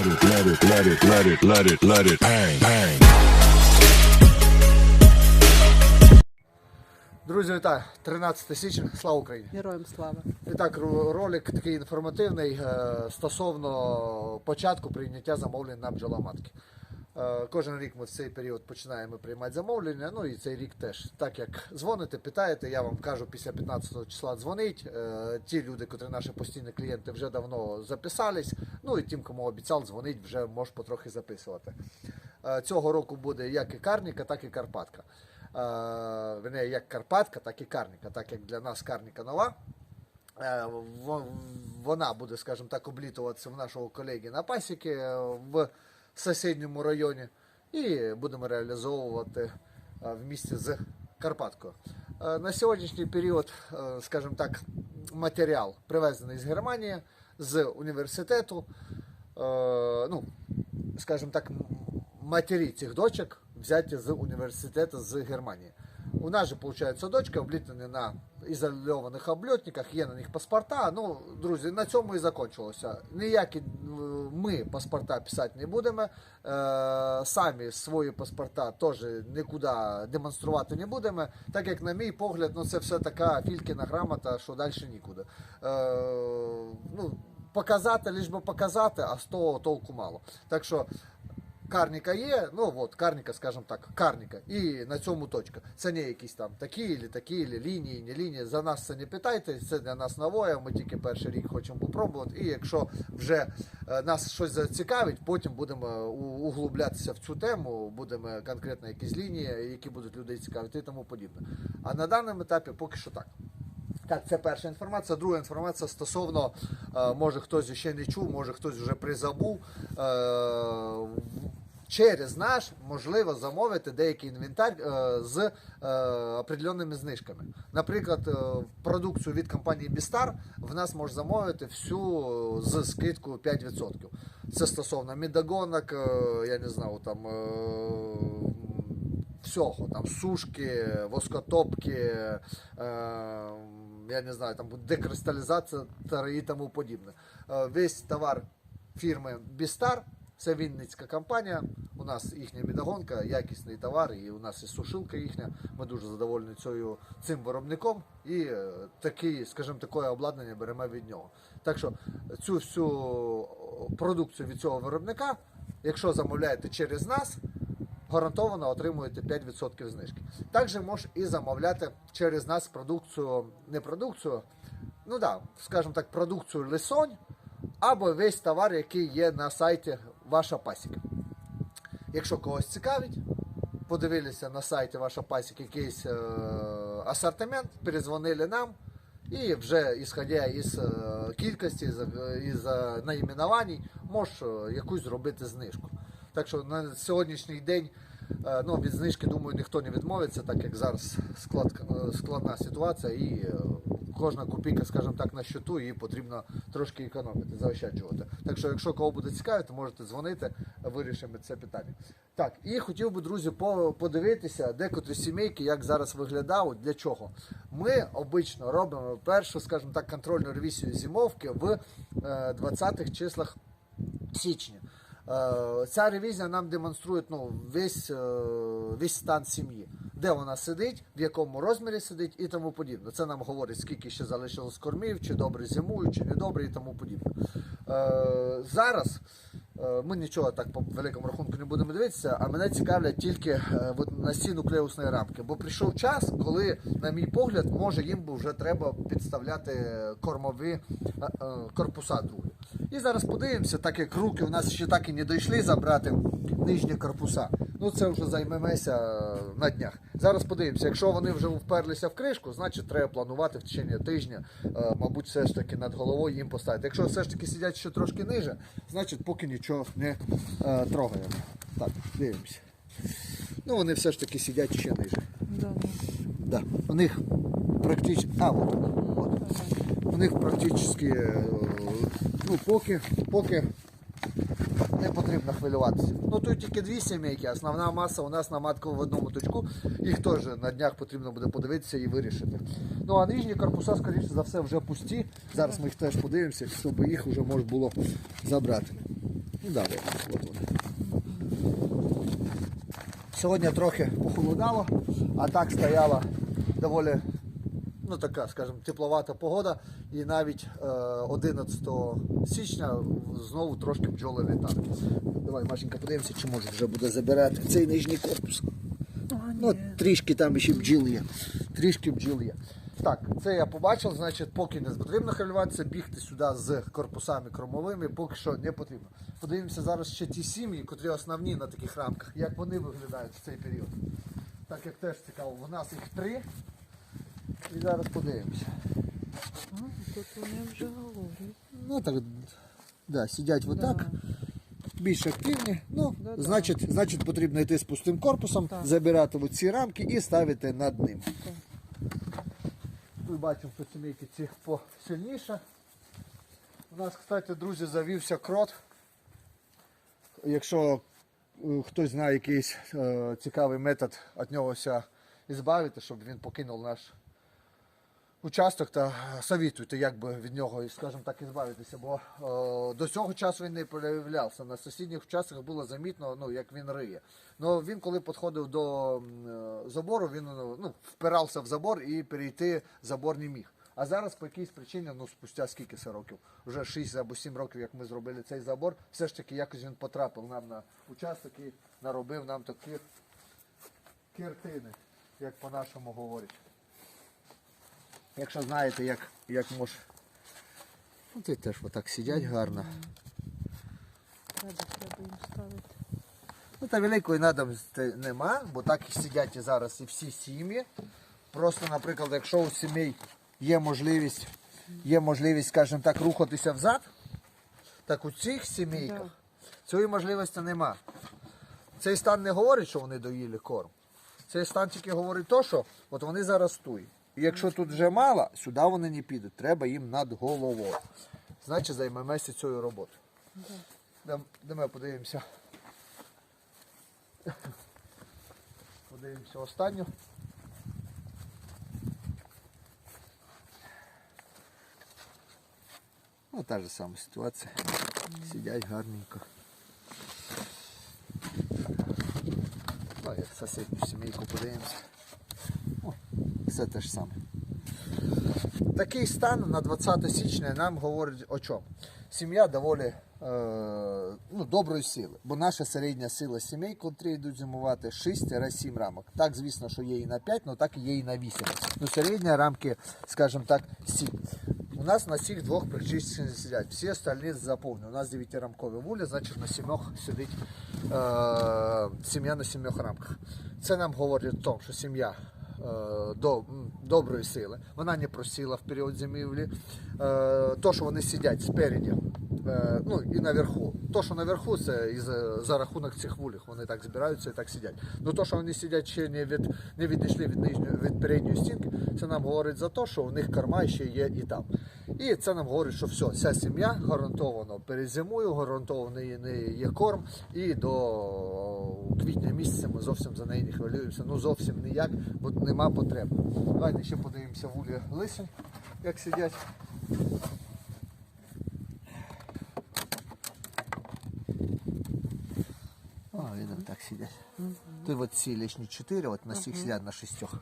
Let it, let it, let it, let it, let it, let it bang, bang. Друзі, вітаю! 13 січня, слава Україні! Героям слава. І так, ро- ролик такий інформативний е, стосовно початку прийняття замовлень на бджоламатки. Е, Кожен рік ми в цей період починаємо приймати замовлення. Ну і цей рік теж. Так як дзвоните, питаєте, я вам кажу, після 15 числа дзвонить. Е, Ті люди, котрі наші постійні клієнти, вже давно записались. Ну і тим, кому обіцяв дзвонить, вже може потрохи записувати. Е, Цього року буде як і Карніка, так і Карпатка. Верне, як Карпатка, так і Карніка, так як для нас Карніка нова. Вона буде, скажімо так, облітуватися в нашого колеги на пасіки сусідньому районі. І будемо реалізовувати е, в місті з Карпаткою. Е, На сьогоднішній період, е, скажімо так, матеріал привезений з Германії, з університету. Ну, скажімо так, матері цих дочок взяті з університету з Германії. У нас же, виходить, дочки облітані на ізольованих обльотниках, є на них паспорта. Ну, друзі, на цьому і закінчилося. Ніякі е, ми паспорта писати не будемо. Е, самі свої паспорта теж нікуди демонструвати не будемо. Так як, на мій погляд, ну це все така фількіна грамота, що далі нікуди. Е, ну, показати, лиш показати, а з того толку мало. Так що Карніка є, ну от карніка, скажімо так, карніка, і на цьому точка. Це не якісь там такі, і такі, і лінії, не лінії. За нас це не питайте, це для нас новое. Ми тільки перший рік хочемо попробувати. І якщо вже е, нас щось зацікавить, потім будемо углублятися в цю тему, будемо конкретно якісь лінії, які будуть людей цікавити і тому подібне. А на даному етапі поки що так. Так, це перша інформація. Друга інформація стосовно, е, може хтось ще не чув, може хтось вже призабув. Е, через наш можливо замовити деякий інвентар е, з е, определенними знижками. Наприклад, е, продукцію від компанії Бістар в нас може замовити всю з скидкою 5%. Це стосовно мідогонок, е, я не знаю, там. е, всього, там сушки, воскотопки, е, я не знаю, там декристалізатори і тому подібне. Е, весь товар фірми Бістар, це Вінницька компанія. У нас їхня мідогонка, якісний товар, і у нас і сушилка їхня. Ми дуже задоволені цією, цим виробником і е, такий, скажімо, таке обладнання беремо від нього. Так що цю всю продукцію від цього виробника, якщо замовляєте через нас, гарантовано отримуєте 5% знижки. Також можеш і замовляти через нас продукцію, не продукцію, ну да, скажімо так, продукцію лисонь або весь товар, який є на сайті ваша пасіка. Якщо когось цікавить, подивилися на сайті ваша пасіка якийсь е, асортимент, перезвонили нам. І вже ісходя із е, кількості, із, із е, найменувань, можеш е, якусь зробити знижку. Так що на сьогоднішній день е, ну, від знижки, думаю, ніхто не відмовиться, так як зараз склад, е, складна ситуація і е, кожна копійка, скажімо так, на щиту, і потрібно трошки економити, заощаджувати. Так що, якщо кого буде цікавити, можете дзвонити, вирішимо це питання. Так, і хотів би, друзі, подивитися, декотрі сімейки, як зараз виглядають, для чого. Ми обично робимо першу, скажімо так, контрольну ревізію зимовки в е, 20-х числах січня. Е, Ця ревізія нам демонструє ну, весь, е, весь стан сім'ї, де вона сидить, в якому розмірі сидить і тому подібне. Це нам говорить, скільки ще залишилось кормів, чи добре зимують, чи не добре і тому подібне. Е, Зараз ми нічого так по великому рахунку не будемо дивитися, а мене цікавлять тільки е, на нуклеусної рамки. Бо прийшов час, коли, на мій погляд, може їм вже треба підставляти кормові е, е, корпуса другі. І зараз подивимося, так як руки у нас ще так і не дійшли забрати нижні корпуса. Ну це вже займемося е, на днях. Зараз подивимося, якщо вони вже вперлися в кришку, значить треба планувати в течение тижня, е, мабуть, все ж таки над головою їм поставити. Якщо все ж таки сидять ще трошки ниже, значить поки нічого не е, трогаємо. Так, дивимося. Ну вони все ж таки сидять ще ниже. Да. Да. У них практично. А, от, от. У них практично, е, ну, поки, поки не потрібно хвилюватися. Ну тут тільки дві сімейки, основна маса у нас на матку в одному точку. Їх теж на днях потрібно буде подивитися і вирішити. Ну а нижні корпуса, скоріше за все, вже пусті. Зараз ми їх теж подивимося, щоб їх вже можна було забрати. Ну да, от, от вони. Сьогодні трохи похолодало, а так стояла доволі ну, така, скажімо, тепловата погода. І навіть е, 11 січня знову трошки бджоли літали. Давай, Машенька, подивимося, чи може вже буде забирати цей нижній корпус. Ну, трішки там ще бджіл є. Трішки бджіл є. Так, це я побачив, значить, поки не потрібно хвилюватися, бігти сюди з корпусами кромовими, поки що не потрібно. Подивимося зараз ще ті сім'ї, котрі основні на таких рамках, як вони виглядають в цей період. Так як теж цікаво, у нас їх три. І зараз подивимося. Тут вони вже голодні. Ну так, да, сидять отак. Більш активні. Ну, Да-да. значить, значить, потрібно йти з пустим корпусом, Так. забирати от ці рамки і ставити над ним. Ми бачимо, що сімейки ці посильніше. У нас, кстати, друзі, завівся крот. Якщо е, хтось знає якийсь е, цікавий метод від нього ся ізбавити, щоб він покинув наш участок та совітуйте, як би від нього, скажімо так, ізбавитися. Бо е, до цього часу він не проявлявся. На сусідніх участках було замітно, ну, як він риє. Ну він, коли підходив до е, забору, він ну, впирався в забор і перейти забор не міг. А зараз по якійсь причині, ну спустя скільки це років, вже 6 або 7 років, як ми зробили цей забор, все ж таки якось він потрапив нам на участок і наробив нам такі картини, як по-нашому говорять. Якщо знаєте, як, як може. Ну, теж отак сидять гарно. Треба, треба їм ставити. Ну та великої надобності нема, бо так і сидять і зараз і всі сім'ї. Просто, наприклад, якщо у сімей є можливість, є можливість, скажімо так, рухатися взад, так у цих сімейках Да. цієї можливості нема. Цей стан не говорить, що вони доїли корм. Цей стан тільки говорить то, що от вони зараз тут. І якщо тут вже мало, сюди вони не підуть. Треба їм над головою. Значить, займемося цією роботою. Дам- Давай подивимося. Подивимося останню. Ну, та ж сама ситуація. Сидять гарненько. Ну, як сусідню сімейку подивимося. Все те ж саме. Такий стан на 20 січня нам говорить о чому? Сім'я доволі е, ну, доброї сили, бо наша середня сила сімей, котрі йдуть зимувати, 6-7 рамок. Так, звісно, що є і на 5, але так і є і на 8. Ну, середня рамки, скажімо так, 7. У нас на всіх двох причисті сидять. Всі остальні заповнені. У нас 9-рамкові вулі, значить на сімох сидить е, сім'я на сімох рамках. Це нам говорить о тому, що сім'я до, доброї сили. Вона не просіла в період зимівлі. Е, то, що вони сидять спереді, е, ну і наверху. То, що наверху, це із, за рахунок цих вулів. Вони так збираються і так сидять. Ну то, що вони сидять ще не від не відійшли від нижньої від передньої стінки, це нам говорить за те, що у них корма ще є і там. І це нам говорить, що все, вся сім'я гарантовано перезимує, гарантований неї є корм, і до квітня місяця ми зовсім за неї не хвилюємося. Ну зовсім ніяк, бо нема потреби. Давайте ще подивимося вулі лисень, як сидять. О, видно, так сидять. Тут вот ці лишні 4, от на всіх сидять на шістьох.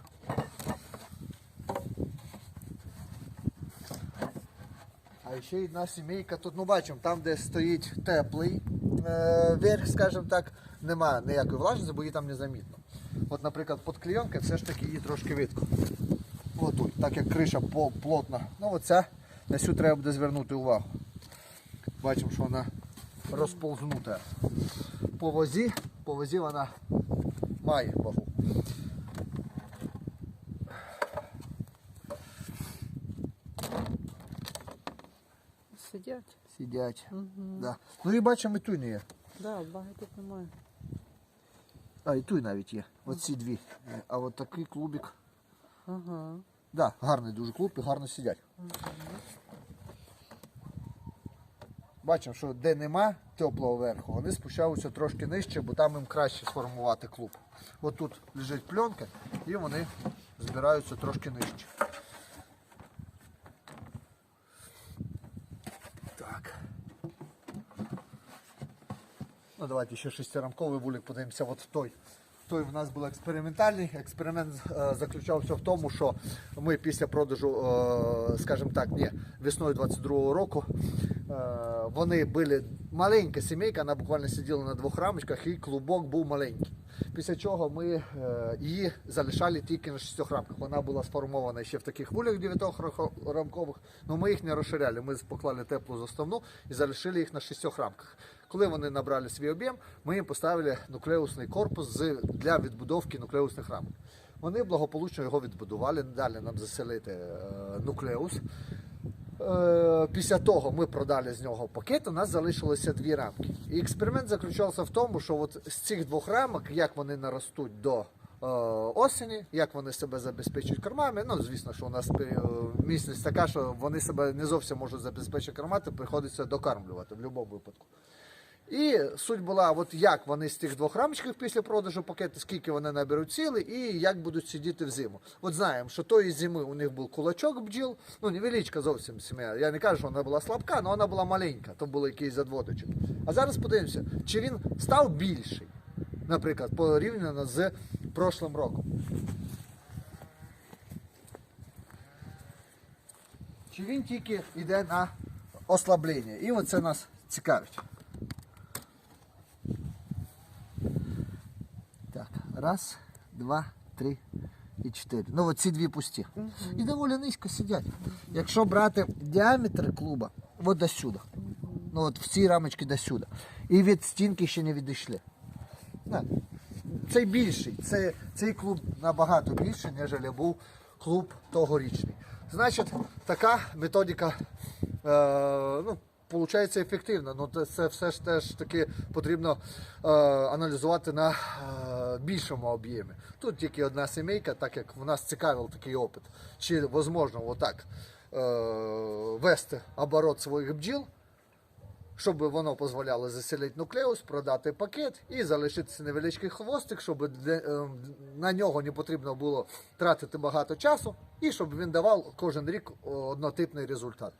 Ще одна сімейка тут, ну бачимо, там, де стоїть теплий е, верх, скажімо так, немає ніякої влажності, бо її там незамітно. От, наприклад, під клейонкою все ж таки її трошки видко. Отут, так як криша плотна. Ну оця, на цю треба буде звернути увагу. Бачимо, що вона розползнута. По возі, по возі вона має вагу. Сидять. Сидять. Угу. Да. Ну і бачимо, і тут не є. Да, багато немає. А, і тут навіть є. Оці дві. Е, А от такий клубик. Ага. Да, гарний дуже клуб і гарно сидять. Бачимо, що де нема теплого верху, вони спущаються трошки нижче, бо там їм краще сформувати клуб. От тут лежить пленка і вони збираються трошки нижче. Давайте ще шестирамковий вулик подивимося. От той. Той в нас був експериментальний. Експеримент е, заключався в тому, що ми після продажу, е, скажімо так, ні, весною 22-го року е, вони були маленька сімейка, вона буквально сиділа на двох рамочках і клубок був маленький. Після чого ми е, її залишали тільки на шістьох рамках. Вона була сформована ще в таких вулях дев'ятирамкових, але ми їх не розширяли. Ми поклали теплу заставну і залишили їх на шістьох рамках. Коли вони набрали свій об'єм, ми їм поставили нуклеусний корпус для відбудовки нуклеусних рамок. Вони благополучно його відбудували. Далі нам заселити е, нуклеус. Е, Після того ми продали з нього пакет, у нас залишилося дві рамки. І експеримент заключався в тому, що от з цих двох рамок, як вони наростуть до е, осені, як вони себе забезпечують кормами. Ну, звісно, що у нас е, така, що вони себе не зовсім можуть забезпечити кормати, приходиться докармлювати в будь-якому випадку. І суть була, от як вони з тих двох рамочків після продажу пакету, скільки вони наберуть сили і як будуть сидіти в зиму. От знаємо, що тої зими у них був кулачок бджіл, ну невеличка зовсім сім'я. Я не кажу, що вона була слабка, але вона була маленька, то були якийсь задводочок. А зараз подивимося, чи він став більший, наприклад, порівняно з прошлим роком. Чи він тільки йде на ослаблення? І оце нас цікавить. Так, раз, два, три і чотири. Ну, от ці дві пусті. І доволі низько сидять. Якщо брати діаметр клуба, от до сюди. Ну от в ці рамочки до сюди. І від стінки ще не відійшли. Цей більший, це, цей клуб набагато більший, ніж був клуб тогорічний. Значить, така методика е, ну, виходить ефективна. Ну, це- це все ж теж таки потрібно е, аналізувати на е, більшому об'ємі. Тут тільки одна сімейка, так як в нас цікавив такий опит. Чи можливо отак е, вести оборот своїх бджіл, щоб воно дозволяло заселити нуклеус, продати пакет і залишитися невеличкий хвостик, щоб е, на нього не потрібно було тратити багато часу, і щоб він давав кожен рік однотипний результат.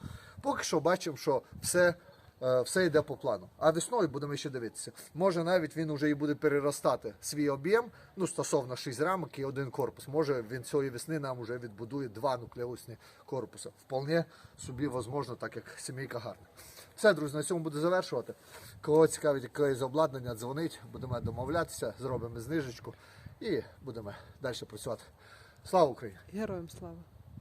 Поки що бачимо, що все, все йде по плану. А весною будемо ще дивитися. Може навіть він вже і буде переростати свій об'єм, ну стосовно 6 рамок і один корпус. Може він цієї весни нам вже відбудує два нуклеусні корпуси. Вполне собі можливо, так як сімейка гарна. Все, друзі, на цьому буду завершувати. Кого цікавить якесь обладнання, дзвонить, будемо домовлятися, зробимо знижечку і будемо далі працювати. Слава Україні! Героям слава.